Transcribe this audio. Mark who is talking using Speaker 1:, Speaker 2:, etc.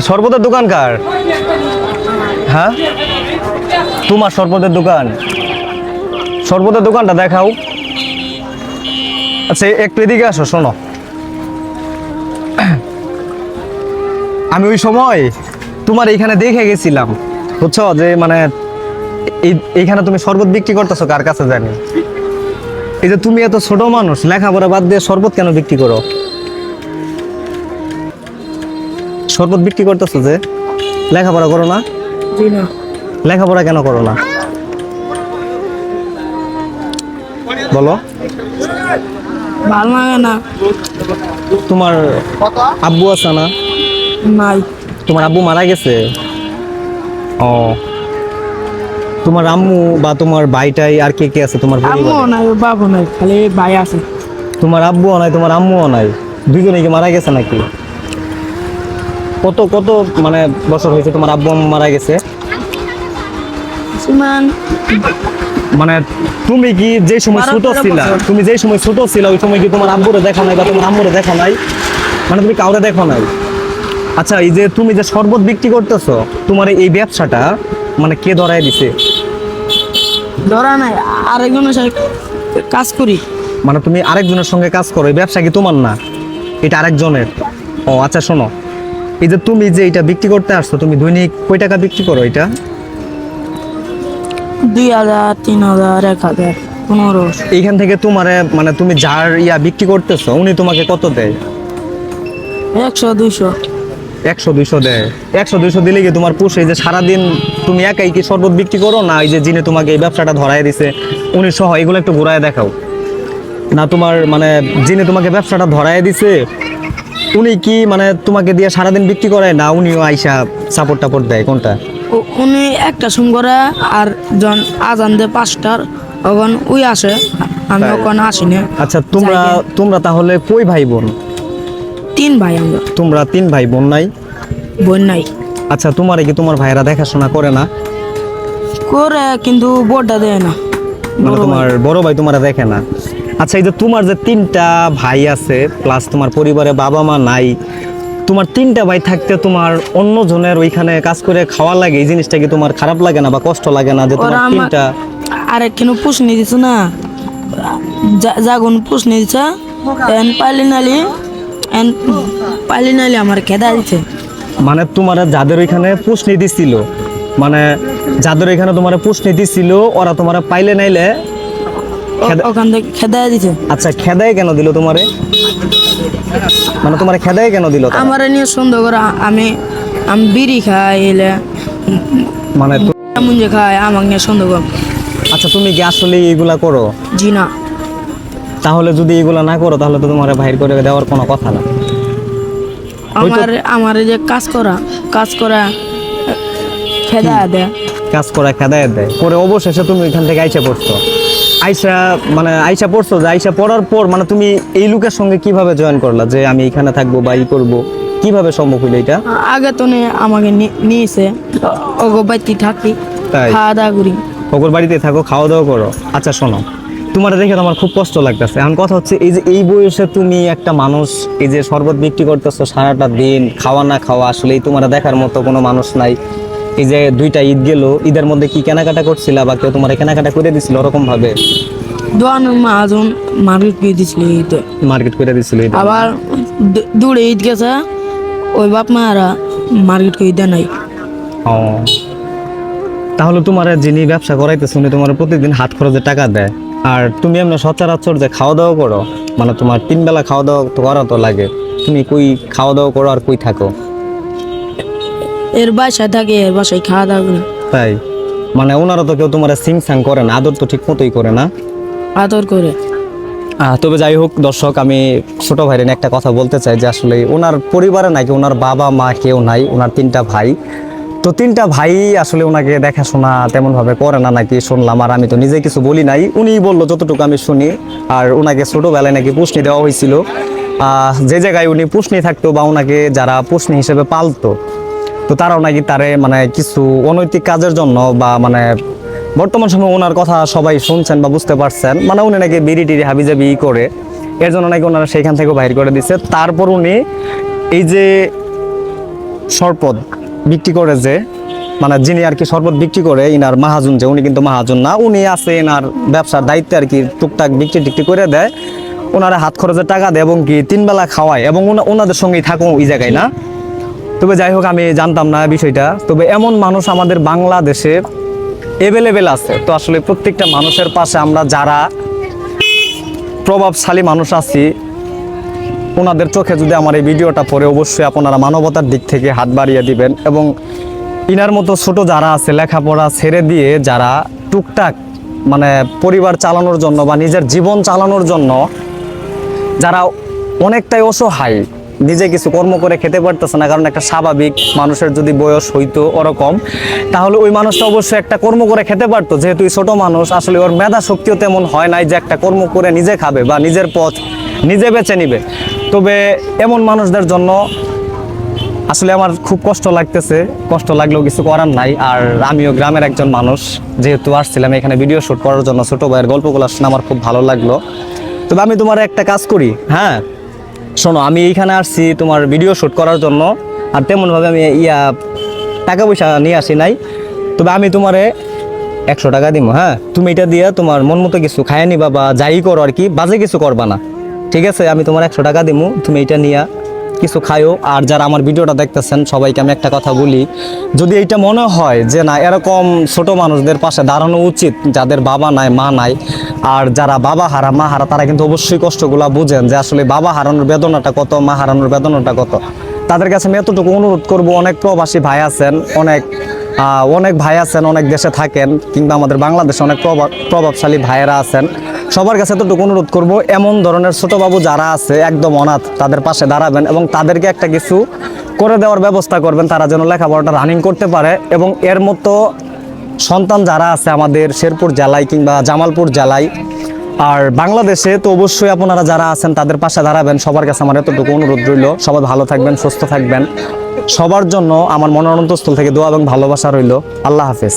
Speaker 1: শরবতের দোকান কার? হ্যাঁ? তোমার শরবতের দোকান? শরবতের দোকানটা দেখাও। আচ্ছা একটু এদিকে আসো, শোনো। আমি ওই সময় তোমার এইখানে দেখে গেছিলাম, বুঝছ? যে মানে এই- এইখানে তুমি শরবত বিক্রি করতেছো, কার কাছে জানি? এই যে তুমি এত ছোট মানুষ, লেখাপড়া বাদ দিয়ে শরবত কেন বিক্রি করো? শরবত বিক্রি করতেছো যে? লেখাপড়া করো না? লেখাপড়া কেন করো না? বলো।
Speaker 2: ভালো লাগে না।
Speaker 1: তোমার আব্বু আছে না?
Speaker 2: নাই।
Speaker 1: তোমার আব্বু মারা গেছে? ও। তোমার আম্মু বা তোমার ভাইটাই আর কে কে আছে তোমার
Speaker 2: নাই বাবু নাই খালি ভাই আছে।
Speaker 1: তোমার আব্বুও নাই তোমার আম্মুও নাই। দুজনে কি মারা গেছে নাকি? কত কত মানে বছর হয়েছে তোমার আব্বু আম্মু মারা গেছে? মানে তুমি কি যে সময় ছোট ছিলা তুমি যে সময় ছোট ছিল ওই সময় কি তোমার আব্বুরে দেখা নাই বা তোমার আম্মুরে দেখা নাই? মানে তুমি কাউরে দেখো নাই? আচ্ছা এই যে তুমি যে শরবত বিক্রি করতেছো তোমার এই ব্যবসাটা মানে কে ধরায় দিছে?
Speaker 2: ধরা নাই আরেকজনের সাথে কাজ করি।
Speaker 1: মানে তুমি আরেকজনের সঙ্গে কাজ করো এই ব্যবসা কি তোমার না? এটা আরেকজনের। ও আচ্ছা শোনো। এই যে তুমি যে এটা বিক্রি করতে আসছো তুমি দৈনিক কয় টাকা বিক্রি করো এটা?
Speaker 2: দুই হাজার তিন হাজার এক হাজার পনেরো।
Speaker 1: এইখান থেকে তোমারে মানে তুমি যার ইয়া বিক্রি করতেছো উনি তোমাকে কত দেয়?
Speaker 2: একশো দুইশো।
Speaker 1: একশো দুইশো দেয়। একশো দুইশো দিলে কি তোমার পুষ? এই যে সারাদিন তুমি একাই কি শরবত বিক্রি করো? না এই যে যিনি তোমাকে এই ব্যবসাটা ধরায় দিছে উনি সহ এগুলো একটু ঘুরায় দেখাও। না তোমার মানে যিনি তোমাকে ব্যবসাটা ধরায় দিছে উনি কি মানে তোমাকে দিয়ে সারাদিন বিক্রি করে না উনিও আইসা সাপোর্ট টাপোর্ট দেয়? কোনটা?
Speaker 2: উনি একটা সুম করে আর জন আজান দে পাঁচটার ওখান উই আসে আমি ওখানে আসি না
Speaker 1: আচ্ছা তোমরা তোমরা তাহলে কই ভাই বোন
Speaker 2: তিন ভাই আমরা।
Speaker 1: তোমরা তিন ভাই বোন নাই?
Speaker 2: বোন নাই।
Speaker 1: আচ্ছা তোমার কি তোমার ভাইয়েরা দেখাশোনা করে না?
Speaker 2: করে কিন্তু বোর্ডটা দেয় না।
Speaker 1: মানে তোমার বড় ভাই তোমার দেখে না? আচ্ছা এই যে তোমার যে তিনটা ভাই আছে প্লাস তোমার পরিবারে বাবা মা নাই তোমার তিনটা ভাই থাকতে তোমার অন্য জনের ওইখানে কাজ করে খাওয়া লাগে এই জিনিসটা কি তোমার খারাপ লাগে না বা কষ্ট লাগে না যে তোমার তিনটা?
Speaker 2: আরেক কেন পুষনি দিছে না? জাগুন পুষনি দিছে? এন পাইলি নালি এন পাইলি নালি আমার খেদা দিছে।
Speaker 1: মানে তোমার যাদের ওইখানে পুষনি দিছিল মানে যাদের ওইখানে তোমার পুষনি দিছিল ওরা তোমার পাইলে নাইলে
Speaker 2: ওখান থেকে খেদা দিছে।
Speaker 1: আচ্ছা খেদায় কেন দিল তোমারে? মানে তোমার খেদায় কেন দিল?
Speaker 2: আমার নিয়ে সন্দেহ করে আমি আমি বিড়ি খাই এলে
Speaker 1: মানে
Speaker 2: মুঞ্জে খাই আমাকে নিয়ে সন্দেহ করে।
Speaker 1: আচ্ছা তুমি কি আসলে এইগুলা করো?
Speaker 2: জি না।
Speaker 1: তাহলে যদি এগুলা না করো তাহলে তো তোমার বাইর করে দেওয়ার কোনো কথা না।
Speaker 2: আমার আমার যে কাজ করা কাজ করা খেদা দেয়।
Speaker 1: কাজ করা খেদায় দেয়। করে অবশেষে তুমি এখান থেকে আইসা পড়ছো। আইসা মানে আইসা পড়ছো যে আইসা পড়ার পর মানে তুমি এই লোকের সঙ্গে কীভাবে জয়েন করলা? যে আমি এখানে থাকব বা ই করব কীভাবে সম্ভব হইল এটা?
Speaker 2: আগে তো নে আমাকে নি- নিয়েছে। ওগো বাড়িতে থাকি
Speaker 1: তাই?
Speaker 2: খাওয়া দাওয়া করি।
Speaker 1: ওগর বাড়িতে থাকো খাওয়া দাওয়া করো। আচ্ছা শোনো তোমার দেখে তো আমার খুব কষ্ট লাগতেছে। এখন কথা হচ্ছে এই যে এই বয়সে তুমি একটা মানুষ এই যে শরবত বিক্রি করতেছো সারাটা দিন খাওয়া না খাওয়া আসলে তোমার দেখার মতো কোনো মানুষ নাই। এই যে দুইটা ঈদ গেল ঈদের মধ্যে কি কেনাকাটা করছিলা বা কেউ তোমার কেনাকাটা করে দিছিল ওরকম ভাবে
Speaker 2: দোয়ানের মাহাজন মার্কেট করে দিছিল ঈদে।
Speaker 1: মার্কেট করে দিছিল ঈদ।
Speaker 2: আবার দূরে ঈদ গেছে ওই বাপ মারা মার্কেট করে দেয় নাই।
Speaker 1: ও। তাহলে তোমার যিনি ব্যবসা করাইতেছে উনি তোমার প্রতিদিন হাত খরচে টাকা দেয়। আর তুমি এমনি সচরাচর যে খাওয়া দাওয়া করো মানে তোমার তিন বেলা খাওয়া দাওয়া তো করা তো লাগে। তুমি কই খাওয়া দাওয়া করো আর কই থাকো?
Speaker 2: এর বাসায় থাকে এর বাসায় খাওয়া দাওয়া করি।
Speaker 1: তাই? মানে ওনারা তো কেউ তোমার সিং সাং করে না আদর তো ঠিক মতোই করে না?
Speaker 2: আদর করে।
Speaker 1: তবে যাই হোক দর্শক আমি ছোট ভাইয়ের নিয়ে একটা কথা বলতে চাই যে আসলে ওনার পরিবারে নাকি ওনার বাবা মা কেউ নাই ওনার তিনটা ভাই। তো তিনটা ভাই আসলে ওনাকে দেখাশোনা তেমন ভাবে করে না নাকি শুনলাম আর আমি তো নিজে কিছু বলি নাই। উনি বলল যতটুকু আমি শুনি। আর ওনাকে ছোটোবেলায় নাকি পুষ্নি দেওয়া হয়েছিল। যে জায়গায় উনি পুষ্নি থাকতো বা ওনাকে যারা পুষ্নি হিসেবে পালতো তো তারাও নাকি তারে মানে কিছু অনৈতিক কাজের জন্য বা মানে বর্তমান সময় ওনার কথা সবাই শুনছেন বা বুঝতে পারছেন মানে উনি নাকি বিড়ি টিড়ি হাবিজাবি করে, এর জন্য নাকি ওনারা সেইখান থেকে বাইর করে দিচ্ছে তারপর উনি এই যে শরবত বিক্রি করে যে মানে যিনি আর কি শরবত বিক্রি করে ইনার মাহাজন যে, উনি কিন্তু মাহাজন না, উনি আছে এনার ব্যবসার দায়িত্বে আর কি টুকটাক বিক্রি টিক্রি করে দেয়। ওনারা হাত খরচের টাকা দেয় এবং কি তিন বেলা খাওয়ায় এবং ওনাদের সঙ্গেই থাকো ওই জায়গায়, না? তবে যাই হোক, আমি জানতাম না বিষয়টা। তবে এমন মানুষ আমাদের বাংলাদেশে এভেলেবেল আছে। তো আসলে প্রত্যেকটা মানুষের পাশে আমরা যারা প্রভাবশালী মানুষ আছি, ওনাদের চোখে যদি আমার এই ভিডিওটা পড়ে, অবশ্যই আপনারা মানবতার দিক থেকে হাত বাড়িয়ে দিবেন এবং ইনার মতো ছোট যারা আছে, লেখাপড়া ছেড়ে দিয়ে যারা টুকটাক মানে পরিবার চালানোর জন্য বা নিজের জীবন চালানোর জন্য, যারা অনেকটাই অসহায় নিজে কিছু কর্ম করে খেতে পারতেছে না, কারণ একটা স্বাভাবিক মানুষের যদি বয়স হইতো ওরকম তাহলে ওই মানুষটা অবশ্যই একটা কর্ম করে খেতে পারতো। যেহেতু ছোট মানুষ, আসলে ওর মেধা শক্তিও তেমন হয় নাই যে একটা কর্ম করে নিজে খাবে বা নিজের পথ নিজে বেছে নিবে। তবে এমন মানুষদের জন্য আসলে আমার খুব কষ্ট লাগতেছে। কষ্ট লাগলেও কিছু করার নাই। আর আমিও গ্রামের একজন মানুষ, যেহেতু আসছিলাম এখানে ভিডিও শ্যুট করার জন্য ছোট ভাইয়ের গল্পগুলো শুনে আমার খুব ভালো লাগল। তবে আমি তোমার একটা কাজ করি হ্যাঁ? শোনো, আমি এইখানে আসছি তোমার ভিডিও শ্যুট করার জন্য, আর তেমনভাবে আমি ইয়া টাকা পয়সা নিয়ে আসি নাই। তবে আমি তোমারে একশো টাকা দিব হ্যাঁ? তুমি এটা দিয়ে তোমার মন মতো কিছু খায় নিবা বা যাই করো আর কি, বাজে কিছু করবা না। ঠিক আছে, আমি তোমার একশো টাকা দিমু, তুমি এটা নিয়ে কিছু খায়ও আর যারা আমার ভিডিওটা দেখতেছেন, সবাইকে আমি একটা কথা বলি। যদি এইটা মনে হয় যে না, এরকম ছোট মানুষদের পাশে দাঁড়ানো উচিত, যাদের বাবা নাই, মা নাই, আর যারা বাবা হারা, মা হারা, তারা কিন্তু অবশ্যই কষ্টগুলা বুঝেন যে আসলে বাবা হারানোর বেদনাটা কত, মা হারানোর বেদনাটা কত। তাদের কাছে আমি এতটুকু অনুরোধ করব, অনেক প্রবাসী ভাই আছেন, অনেক অনেক ভাই আছেন, অনেক দেশে থাকেন, কিংবা আমাদের বাংলাদেশে অনেক প্রভাব প্রভাবশালী ভাইয়েরা আছেন। সবার কাছে এতটুকু অনুরোধ করব, এমন ধরনের ছোট বাবু যারা আছে, একদম অনাথ, তাদের পাশে দাঁড়াবেন এবং তাদেরকে একটা কিছু করে দেওয়ার ব্যবস্থা করবেন, তারা যেন লেখাপড়াটা রানিং করতে পারে এবং এর মতো সন্তান যারা আছে আমাদের শেরপুর জেলায় কিংবা জামালপুর জেলায়, আর বাংলাদেশে তো অবশ্যই আপনারা যারা আছেন, তাদের পাশে দাঁড়াবেন, সবার কাছে আমার এতটুকু অনুরোধ রইল, সবাই ভালো থাকবেন, সুস্থ থাকবেন, সবার জন্য আমার মনোনন্তস্থল থেকে দোয়া এবং ভালোবাসা রইল, আল্লাহ হাফেজ।